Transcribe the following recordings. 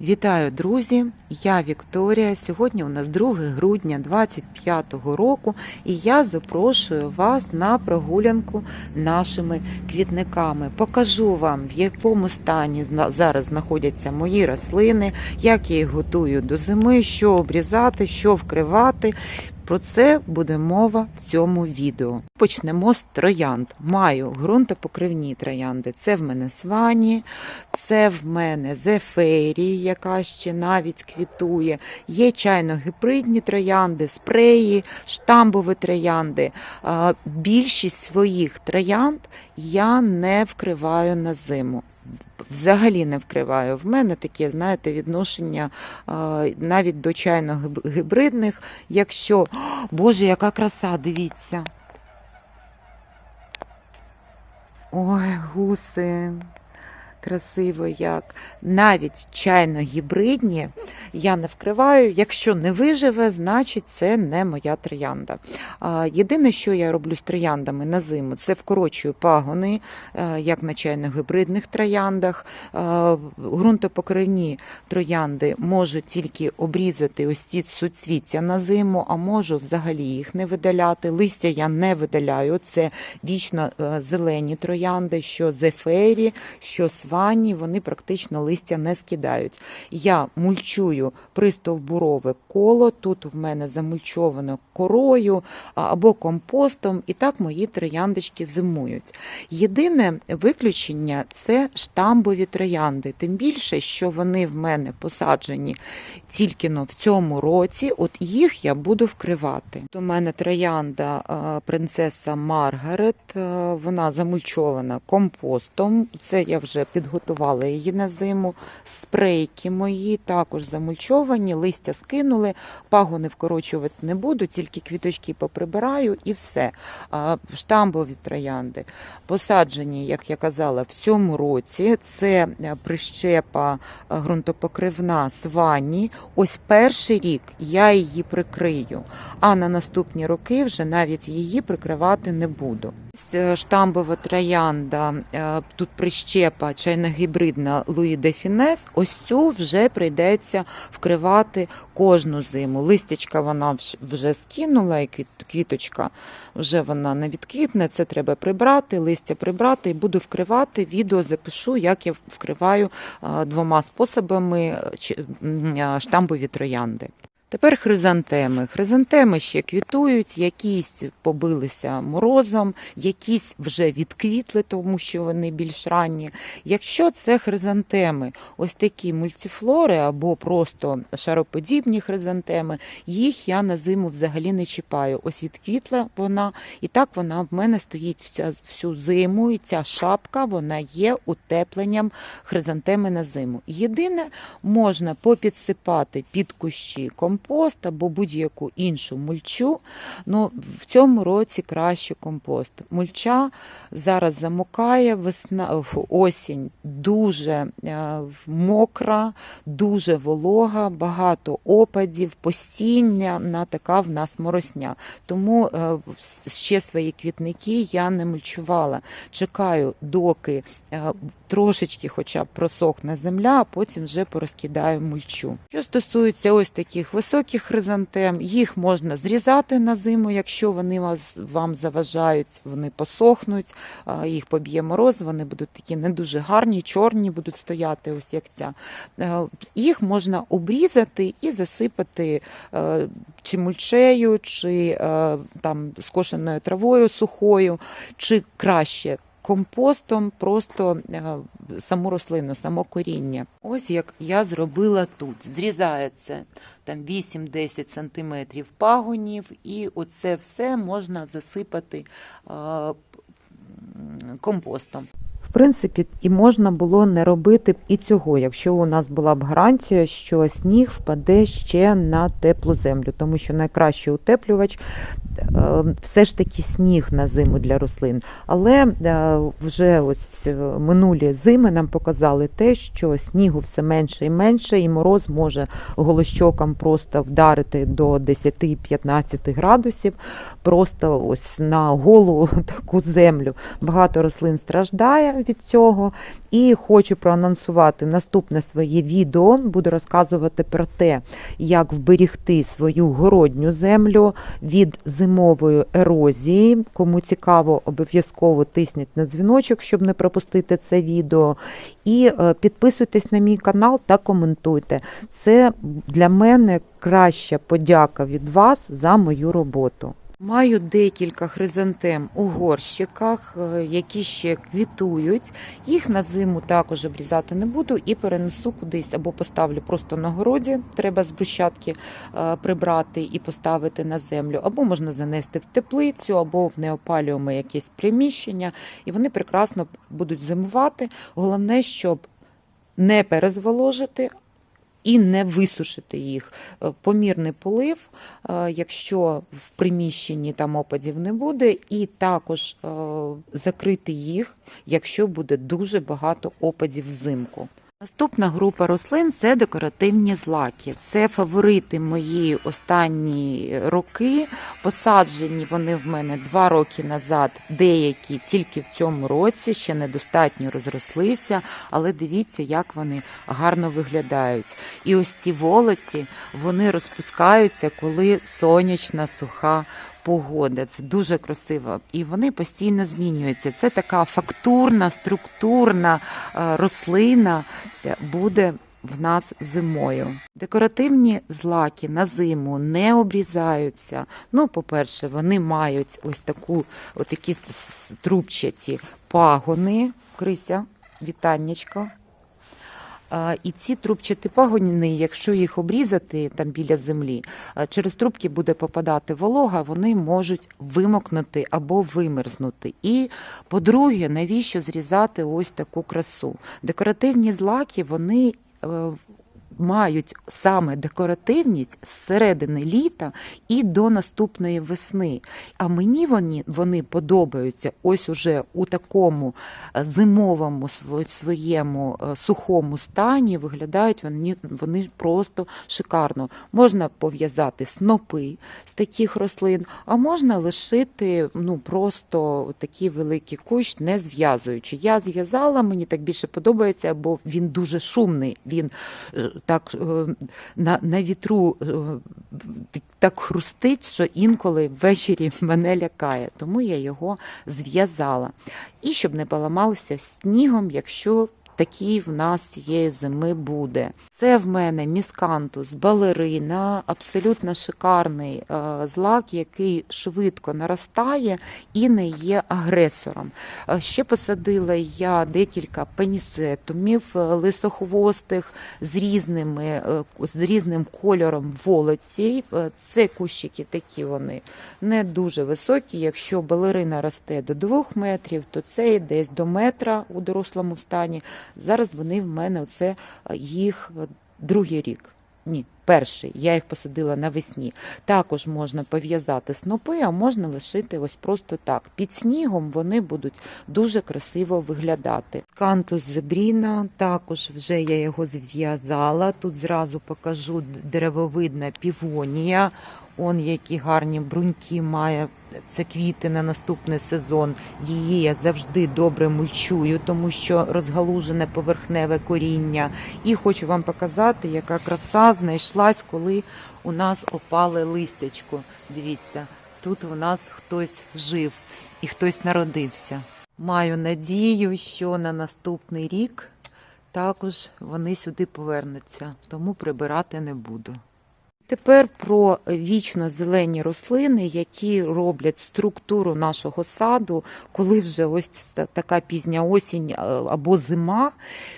Вітаю, друзі! Я Вікторія. Сьогодні у нас 2 грудня 2025 року, і я запрошую вас на прогулянку нашими квітниками. Покажу вам, в якому стані зараз знаходяться мої рослини, як я їх готую до зими, що обрізати, що вкривати. Про це буде мова в цьому відео. Почнемо з троянд. Маю ґрунтопокривні троянди. Це в мене свані, це в мене зеферії, яка ще навіть квітує. Є чайно-гібридні троянди, спреї, штамбові троянди. Більшість своїх троянд я не вкриваю на зиму. Взагалі не вкриваю. В мене таке, знаєте, відношення навіть до чайно-гібридних. Якщо. Боже, яка краса, дивіться. Ой, гуси. Красиво як. Навіть чайно-гібридні я не вкриваю. Якщо не виживе, значить це не моя троянда. Єдине, що я роблю з трояндами на зиму, це вкорочую пагони, е, як на чайно-гібридних трояндах. А, Ґрунтопокривні троянди можу тільки обрізати ось ці суцвіття на зиму, а можу взагалі їх не видаляти. Листя я не видаляю. Це вічно е, зелені троянди, що зефері, що свані, вони практично листя не скидають. Я мульчую пристовбурове коло. Тут в мене замульчовано корою або компостом, і так мої трояндочки зимують. Єдине виключення це штамбові троянди. Тим більше, що вони в мене посаджені тільки в цьому році, от їх я буду вкривати. У мене троянда принцеса Маргарет, вона замульчована компостом. Це я вже підготувала її на зиму. Спрейки мої також замульчовані, листя скинули, пагони вкорочувати не буду, тільки квіточки поприбираю і все. Штамбові троянди посаджені, як я казала, в цьому році. Це е, прищепа е, ґрунтопокривна свані. Ось перший рік я її прикрию, а на наступні роки вже навіть її прикривати не буду. Е, Штамбова троянда, е, тут прищепа чайно-гібридна Луї де Фінес. Ось цю вже прийдеться вкривати кожну зиму. Листячка вона вже скинула, і квіточка вже вона не відквітне. Це треба прибрати, листя прибрати і буду вкривати. Відео запишу, як я вкриваю е, двома способами штамбові троянди. Тепер хризантеми. Хризантеми ще квітують, якісь побилися морозом, якісь вже відквітли, тому що вони більш ранні. Якщо це хризантеми, ось такі мультифлори або просто шароподібні хризантеми, їх я на зиму взагалі не чіпаю. Ось відквітла вона, і так вона в мене стоїть всю зиму, і ця шапка вона є утепленням хризантеми на зиму. Єдине, можна попідсипати під кущі компост або будь-яку іншу мульчу. Ну, в цьому році краще компост. Мульча зараз замокає, весна, осінь дуже е, мокра, дуже волога, багато опадів, постіння на така в нас моросня. Тому е, ще свої квітники я не мульчувала. Чекаю, доки е, трошечки хоча б просохне земля, а потім вже порозкидаю мульчу. Що стосується ось таких високих хризантем, їх можна зрізати на зиму, якщо вони вам заважають, вони посохнуть, їх поб'є мороз, вони будуть такі не дуже гарні, чорні будуть стояти, ось як ця. Е, Їх можна обрізати і засипати е, чи мульчею, чи е, там скошеною травою сухою, чи краще компостом, просто е, саму рослину, само коріння. Ось як я зробила тут. Зрізається там 8-10 сантиметрів пагонів, і оце все можна засипати е, компостом. В принципі, і можна було не робити і цього, якщо у нас була б гарантія, що сніг впаде ще на теплу землю, тому що найкращий утеплювач все ж таки сніг на зиму для рослин. Але е, вже ось е, минулі зими нам показали те, що снігу все менше і менше, і мороз може голощокам просто вдарити до 10-15 градусів, просто ось на голу таку землю. Багато рослин страждає від цього. І хочу проанонсувати наступне своє відео. Буду розказувати про те, як вберігти свою городню землю від зимової ерозії. Кому цікаво, обов'язково тисніть на дзвіночок, щоб не пропустити це відео. І е, підписуйтесь на мій канал та коментуйте. Це для мене краща подяка від вас за мою роботу. Маю декілька хризантем у горщиках, е, які ще квітують. Їх на зиму також обрізати не буду і перенесу кудись або поставлю просто на городі. Треба з брусчатки е, прибрати і поставити на землю, або можна занести в теплицю, або в неопалюємо якесь приміщення, і вони прекрасно будуть зимувати. Головне, щоб не перезволожити. І не висушити їх. Е, Помірний полив, е, якщо в приміщенні там опадів не буде, і також е, закрити їх, якщо буде дуже багато опадів взимку. Наступна група рослин це декоративні злаки. Це фаворити мої останні роки. Посаджені вони в мене два роки назад, деякі тільки в цьому році, ще недостатньо розрослися, але дивіться, як вони гарно виглядають. І ось ці волоці вони розпускаються, коли сонячна суха погода. Це дуже красиво. І вони постійно змінюються. Це така фактурна, структурна е, рослина е, буде. В нас зимою декоративні злаки на зиму не обрізаються. Ну, по-перше, вони мають ось таку, отакі с- с- трубчаті пагони. Крися, вітаннячко. І ці трубчаті пагони, якщо їх обрізати там біля землі, через трубки буде попадати волога, вони можуть вимокнути або вимерзнути. І, по-друге, навіщо зрізати ось таку красу? Декоративні злаки, вони. Мають саме декоративність з середини літа і до наступної весни. А мені вони, вони подобаються ось уже у такому е, зимовому своєму е, сухому стані виглядають вони, вони просто шикарно. Можна пов'язати снопи з таких рослин, а можна лишити ну просто такий великий кущ, не зв'язуючи. Я зв'язала, мені так більше подобається, бо він дуже шумний. Він е, так е, на, на вітру е, так хрустить, що інколи ввечері мене лякає. Тому я його зв'язала. І щоб не поламалися снігом, якщо такий в нас є зими буде. Це в мене міскантус, балерина, абсолютно шикарний е, злак, який швидко наростає і не є агресором. Е, Ще посадила я декілька пенісетумів е, лисохвостих з різними з різним кольором волоцій. Е, Це кущики такі вони не дуже високі. Якщо балерина росте до 2 метрів, то це десь до метра у дорослому стані. Зараз вони в мене оце їх другий рік. Ні, перший. Я їх посадила навесні. Також можна пов'язати снопи, а можна лишити ось просто так. Під снігом вони будуть дуже красиво виглядати. Кантус зебріна, також вже я його зв'язала. Тут зразу покажу деревовидна півонія. Он які гарні бруньки має це квіти на наступний сезон. Її я завжди добре мульчую, тому що розгалужене поверхневе коріння. І хочу вам показати, яка краса знайшлась, коли у нас опали листячко. Дивіться, тут у нас хтось жив і хтось народився. Маю надію, що на наступний рік також вони сюди повернуться, тому прибирати не буду. Тепер про вічно зелені рослини, які роблять структуру нашого саду, коли вже ось така пізня осінь е, або зима,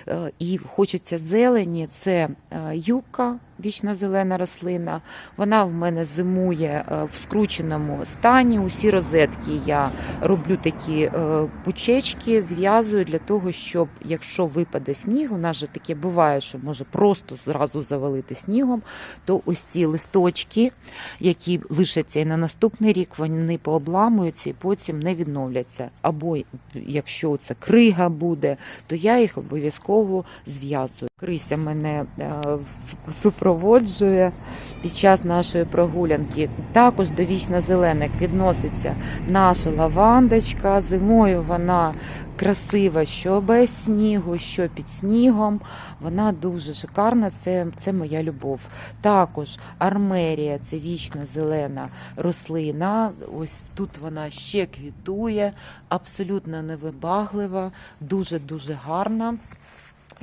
е, і хочеться зелені. Це е, юка, вічно зелена рослина. Вона в мене зимує е, в скрученому стані. Усі розетки я роблю такі е, пучечки, зв'язую для того, щоб якщо випаде сніг, у нас же таке буває, що може просто зразу завалити снігом, то ось ці листочки, які лишаться і на наступний рік, вони пообламуються і потім не відновляться. Або якщо це крига буде, то я їх обов'язково зв'язую. Крися мене е, супроводжує під час нашої прогулянки. Також до вічно зелених відноситься наша лавандочка. Зимою вона красива, що без снігу, що під снігом. Вона дуже шикарна. Це, це моя любов. Також армерія це вічно зелена рослина. Ось тут вона ще квітує, абсолютно невибаглива, дуже дуже гарна.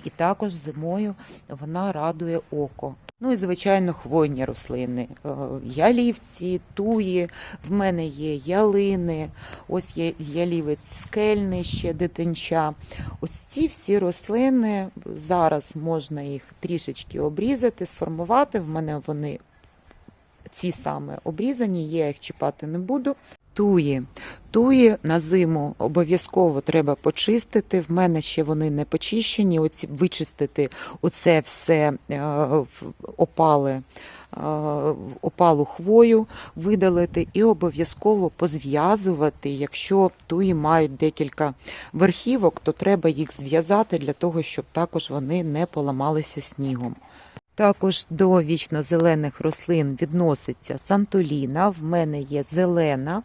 І також зимою вона радує око. Ну і звичайно, хвойні рослини, Е, ялівці, туї. В мене є ялини, ось є ялівець скельний, ще дитинча. Ось ці всі рослини зараз можна їх трішечки обрізати, сформувати. В мене вони ці саме обрізані, я їх чіпати не буду. Туї. Туї на зиму обов'язково треба почистити. В мене ще вони не почищені. Оці вичистити оце все е, опали, е, опалу хвою, видалити і обов'язково позв'язувати. Якщо туї мають декілька верхівок, то треба їх зв'язати для того, щоб також вони не поламалися снігом. Також до вічно зелених рослин відноситься сантоліна. В мене є зелена.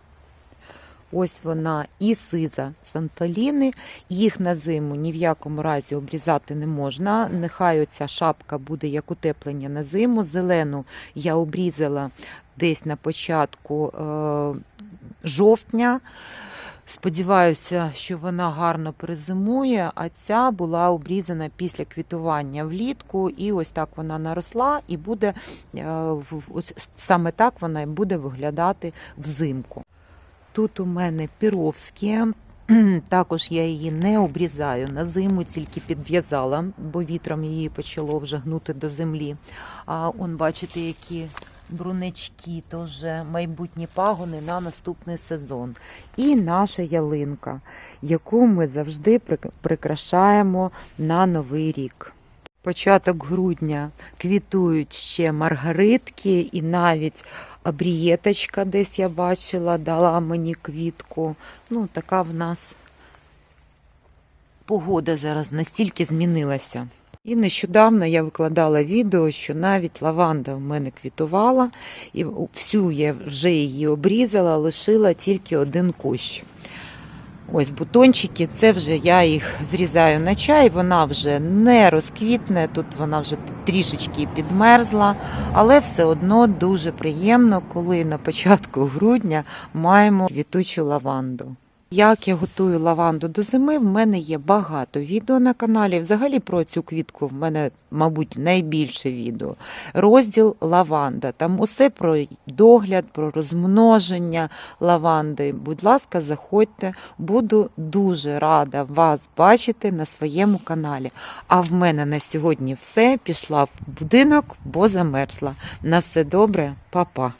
Ось вона і сиза сантоліни. Їх на зиму ні в якому разі обрізати не можна. Нехай оця шапка буде як утеплення на зиму. Зелену я обрізала десь на початку е, жовтня. Сподіваюся, що вона гарно перезимує, а ця була обрізана після квітування влітку, і ось так вона наросла, і буде е, саме так вона буде виглядати взимку. Тут у мене піровські. Також я її не обрізаю на зиму, тільки підв'язала, бо вітром її почало вже гнути до землі. А он бачите, які брунечки, вже майбутні пагони на наступний сезон. І наша ялинка, яку ми завжди прикрашаємо на новий рік. Початок грудня квітують ще маргаритки, і навіть обрієточка десь я бачила, дала мені квітку. Ну, така в нас погода зараз настільки змінилася. І нещодавно я викладала відео, що навіть лаванда в мене квітувала, і всю я вже її обрізала, лишила тільки один кущ. Ось бутончики, це вже я їх зрізаю на чай, вона вже не розквітне, тут вона вже трішечки підмерзла, але все одно дуже приємно, коли на початку грудня маємо квітучу лаванду. Як я готую лаванду до зими, в мене є багато відео на каналі. Взагалі про цю квітку в мене, мабуть, найбільше відео. Розділ лаванда. Там усе про догляд, про розмноження лаванди. Будь ласка, заходьте, буду дуже рада вас бачити на своєму каналі. А в мене на сьогодні все. Пішла в будинок, бо замерзла. На все добре, па-па.